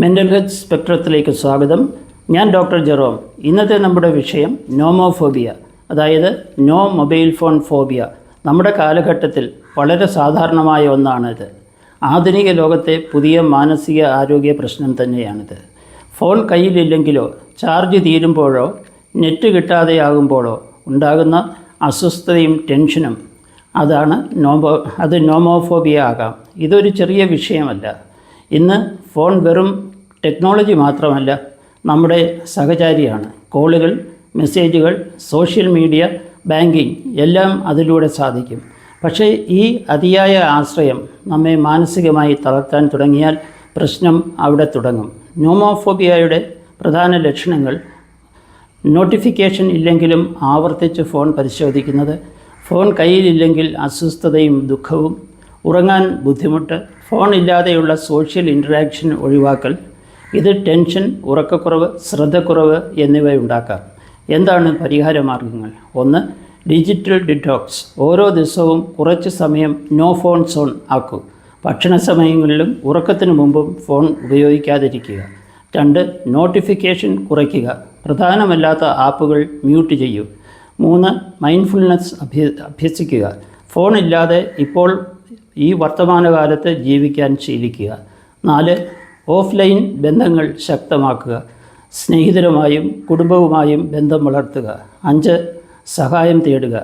Mental health സ്പെക്ട്രത്തിലേക്ക് സ്വാഗതം. ഞാൻ doctor Jerome. ഇന്നത്തെ നമ്മുടെ വിഷയം നോമോഫോബിയ അതായത് നോ മൊബൈൽ ഫോൺ ഫോബിയ. നമ്മുടെ കാലഘട്ടത്തിൽ വളരെ സാധാരണമായ ഒന്നാണിത്. ആധുനിക ലോകത്തെ പുതിയ മാനസിക ആരോഗ്യ പ്രശ്നം തന്നെയാണിത്. ഫോൺ കയ്യിലില്ലെങ്കിലോ ചാർജ് തീരുമ്പോഴോ നെറ്റ് കിട്ടാതെയാകുമ്പോഴോ ഉണ്ടാകുന്ന അസ്വസ്ഥതയും ടെൻഷനും അതാണ് നോമോ അത് നോമോഫോബിയ ആകാം. ഇതൊരു ചെറിയ വിഷയമല്ല. ഇന്ന് ഫോൺ വെറും ടെക്നോളജി മാത്രമല്ല നമ്മുടെ സഹചാരിയാണ്. കോളുകൾ മെസ്സേജുകൾ സോഷ്യൽ മീഡിയ ബാങ്കിങ് എല്ലാം അതിലൂടെ സാധിക്കും. പക്ഷേ ഈ അതിയായ ആശ്രയം നമ്മെ മാനസികമായി തളർത്താൻ തുടങ്ങിയാൽ പ്രശ്നം അവിടെ തുടങ്ങും. ന്യൂമോഫോബിയയുടെ പ്രധാന ലക്ഷണങ്ങൾ നോട്ടിഫിക്കേഷൻ ഇല്ലെങ്കിലും ആവർത്തിച്ച് ഫോൺ പരിശോധിക്കുന്നത് ഫോൺ കയ്യിലില്ലെങ്കിൽ അസ്വസ്ഥതയും ദുഃഖവും ഉറങ്ങാൻ ബുദ്ധിമുട്ട് ഫോൺ ഇല്ലാതെയുള്ള സോഷ്യൽ ഇന്ററാക്ഷൻ ഒഴിവാക്കൽ ഇത് ടെൻഷൻ ഉറക്കക്കുറവ് ശ്രദ്ധക്കുറവ് എന്നിവ ഉണ്ടാക്കാം. എന്താണ് പരിഹാര മാർഗങ്ങൾ ഒന്ന് ഡിജിറ്റൽ ഡിറ്റോക്സ്. ഓരോ ദിവസവും കുറച്ച് സമയം നോ ഫോൺ സോൺ ആക്കൂ. ഭക്ഷണ സമയങ്ങളിലും ഉറക്കത്തിനു മുമ്പും ഫോൺ ഉപയോഗിക്കാതിരിക്കുക. രണ്ട് നോട്ടിഫിക്കേഷൻ കുറയ്ക്കുക. പ്രധാനമല്ലാത്ത ആപ്പുകൾ മ്യൂട്ട് ചെയ്യൂ. മൂന്ന് മൈൻഡ്ഫുൾനെസ് അഭ്യ അഭ്യസിക്കുക. ഫോണില്ലാതെ ഇപ്പോൾ ഈ വർത്തമാനകാലത്ത് ജീവിക്കാൻ ശീലിക്കുക. നാല് ഓഫ്ലൈൻ ബന്ധങ്ങൾ ശക്തമാക്കുക. സ്നേഹിതരുമായും കുടുംബവുമായും ബന്ധം വളർത്തുക. അഞ്ച് സഹായം തേടുക.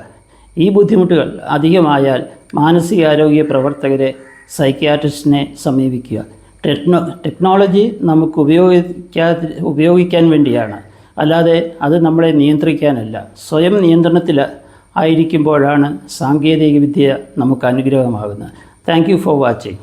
ഈ ബുദ്ധിമുട്ടുകൾ അധികമായാൽ മാനസികാരോഗ്യ പ്രവർത്തകരെ സൈക്യാട്രിസ്റ്റിനെ സമീപിക്കുക. ടെക്നോ ടെക്നോളജി നമുക്ക് ഉപയോഗിക്കാ ഉപയോഗിക്കാൻ വേണ്ടിയാണ്. അല്ലാതെ അത് നമ്മളെ നിയന്ത്രിക്കാനല്ല. സ്വയം നിയന്ത്രണത്തിൽ ആയിരിക്കുമ്പോഴാണ് സാങ്കേതികവിദ്യ നമുക്ക് അനുഗ്രഹമാകുന്നത്. Thank for watching.